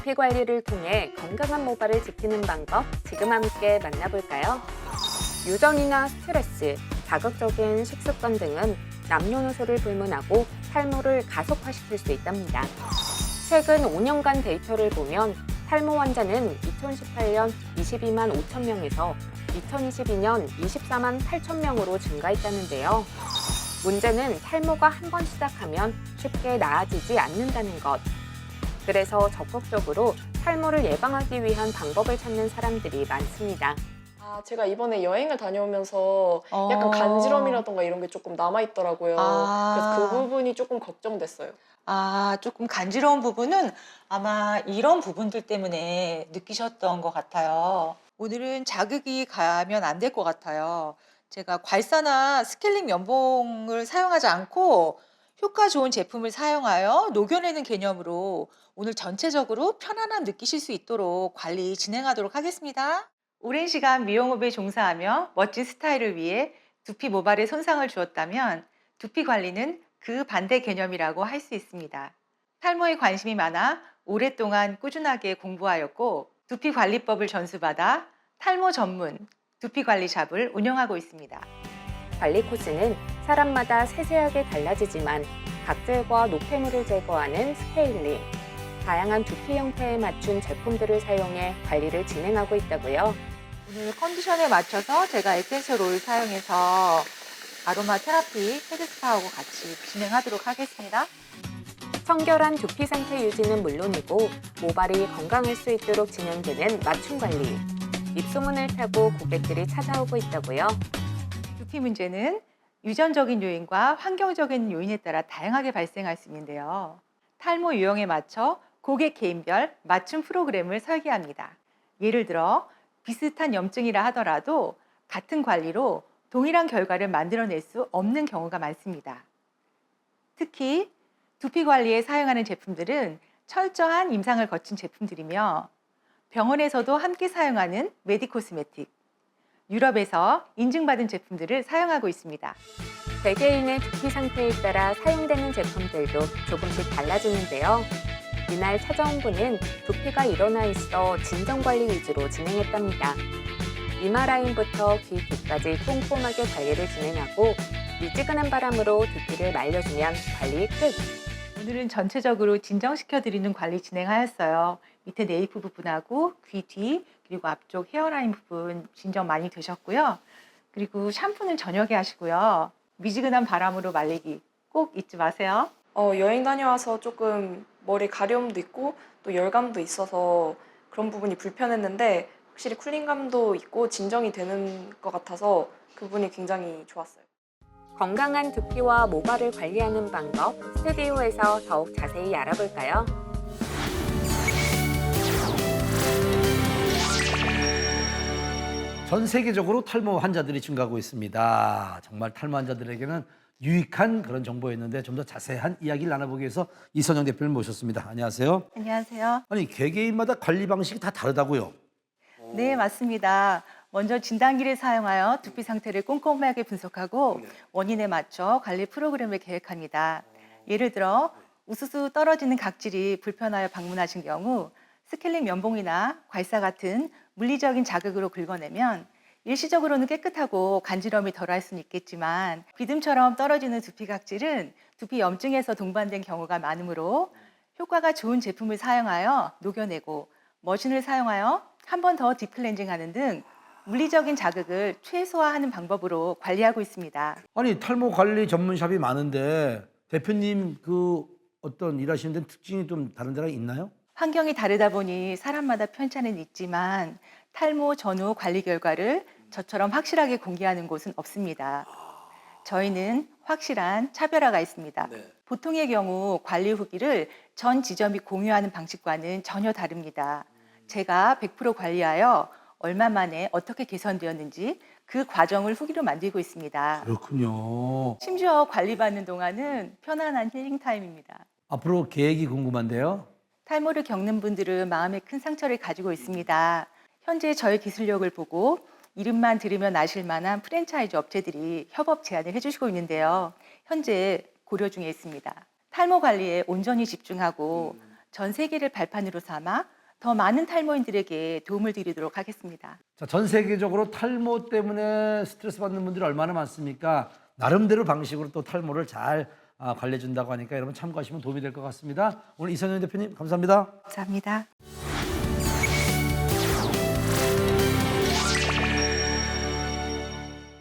두피 관리를 통해 건강한 모발을 지키는 방법 지금 함께 만나볼까요? 유전이나 스트레스, 자극적인 식습관 등은 남녀노소를 불문하고 탈모를 가속화시킬 수 있답니다. 최근 5년간 데이터를 보면 탈모 환자는 2018년 22만 5천 명에서 2022년 24만 8천 명으로 증가했다는데요. 문제는 탈모가 한 번 시작하면 쉽게 나아지지 않는다는 것. 그래서 적극적으로 탈모를 예방하기 위한 방법을 찾는 사람들이 많습니다. 아, 제가 이번에 여행을 다녀오면서 어. 약간 간지럼이라던가 이런 게 조금 남아있더라고요. 아. 그래서 그 부분이 조금 걱정됐어요. 아, 조금 간지러운 부분은 아마 이런 부분들 때문에 느끼셨던 것 같아요. 오늘은 자극이 가면 안 될 것 같아요. 제가 괄사나 스케일링 면봉을 사용하지 않고 효과 좋은 제품을 사용하여 녹여내는 개념으로 오늘 전체적으로 편안함 느끼실 수 있도록 관리 진행하도록 하겠습니다. 오랜 시간 미용업에 종사하며 멋진 스타일을 위해 두피 모발에 손상을 주었다면 두피 관리는 그 반대 개념이라고 할 수 있습니다. 탈모에 관심이 많아 오랫동안 꾸준하게 공부하였고 두피 관리법을 전수받아 탈모 전문 두피 관리 샵을 운영하고 있습니다. 관리 코스는 사람마다 세세하게 달라지지만 각질과 노폐물을 제거하는 스케일링, 다양한 두피 형태에 맞춘 제품들을 사용해 관리를 진행하고 있다고요. 오늘 컨디션에 맞춰서 제가 에센셜 오일 사용해서 아로마 테라피 헤드스파하고 같이 진행하도록 하겠습니다. 청결한 두피 상태 유지는 물론이고 모발이 건강할 수 있도록 진행되는 맞춤 관리. 입소문을 타고 고객들이 찾아오고 있다고요. 두피 문제는 유전적인 요인과 환경적인 요인에 따라 다양하게 발생할 수 있는데요. 탈모 유형에 맞춰 고객 개인별 맞춤 프로그램을 설계합니다. 예를 들어 비슷한 염증이라 하더라도 같은 관리로 동일한 결과를 만들어낼 수 없는 경우가 많습니다. 특히 두피 관리에 사용하는 제품들은 철저한 임상을 거친 제품들이며 병원에서도 함께 사용하는 메디코스메틱, 유럽에서 인증받은 제품들을 사용하고 있습니다. 개개인의 두피 상태에 따라 사용되는 제품들도 조금씩 달라지는데요. 이날 찾아온 분은 두피가 일어나 있어 진정 관리 위주로 진행했답니다. 이마 라인부터 귀 뒤까지 꼼꼼하게 관리를 진행하고 미지근한 바람으로 두피를 말려주면 관리 끝. 오늘은 전체적으로 진정시켜드리는 관리 진행하였어요. 밑에 네이프 부분하고 귀 뒤, 그리고 앞쪽 헤어라인 부분 진정 많이 되셨고요. 그리고 샴푸는 저녁에 하시고요. 미지근한 바람으로 말리기 꼭 잊지 마세요. 어, 여행 다녀와서 조금 머리 가려움도 있고 또 열감도 있어서 그런 부분이 불편했는데 확실히 쿨링감도 있고 진정이 되는 것 같아서 그 부분이 굉장히 좋았어요. 건강한 두피와 모발을 관리하는 방법 스튜디오에서 더욱 자세히 알아볼까요? 전 세계적으로 탈모 환자들이 증가하고 있습니다. 정말 탈모 환자들에게는 유익한 그런 정보였는데 좀 더 자세한 이야기를 나눠보기 위해서 이선영 대표를 모셨습니다. 안녕하세요. 안녕하세요. 아니 개개인마다 관리 방식이 다 다르다고요. 네, 맞습니다. 먼저 진단기를 사용하여 두피 상태를 꼼꼼하게 분석하고 원인에 맞춰 관리 프로그램을 계획합니다. 예를 들어 우수수 떨어지는 각질이 불편하여 방문하신 경우 스케일링 면봉이나 괄사 같은 물리적인 자극으로 긁어내면 일시적으로는 깨끗하고 간지럼이 덜할 수는 있겠지만 비듬처럼 떨어지는 두피 각질은 두피 염증에서 동반된 경우가 많으므로 효과가 좋은 제품을 사용하여 녹여내고 머신을 사용하여 한 번 더 딥클렌징하는 등 물리적인 자극을 최소화하는 방법으로 관리하고 있습니다. 아니 탈모 관리 전문샵이 많은데 대표님 그 어떤 일하시는 데는 특징이 좀 다른 데가 있나요? 환경이 다르다 보니 사람마다 편차는 있지만 탈모 전후 관리 결과를 저처럼 확실하게 공개하는 곳은 없습니다. 저희는 확실한 차별화가 있습니다. 보통의 경우 관리 후기를 전 지점이 공유하는 방식과는 전혀 다릅니다. 제가 100% 관리하여 얼마 만에 어떻게 개선되었는지 그 과정을 후기로 만들고 있습니다. 그렇군요. 심지어 관리받는 동안은 편안한 힐링 타임입니다. 앞으로 계획이 궁금한데요. 탈모를 겪는 분들은 마음에 큰 상처를 가지고 있습니다. 현재 저의 기술력을 보고 이름만 들으면 아실 만한 프랜차이즈 업체들이 협업 제안을 해주시고 있는데요. 현재 고려 중에 있습니다. 탈모 관리에 온전히 집중하고 전 세계를 발판으로 삼아 더 많은 탈모인들에게 도움을 드리도록 하겠습니다. 자, 전 세계적으로 탈모 때문에 스트레스 받는 분들이 얼마나 많습니까? 나름대로 방식으로 또 탈모를 잘 아, 관리해 준다고 하니까 여러분 참고하시면 도움이 될 것 같습니다. 오늘 이선영 대표님 감사합니다. 감사합니다.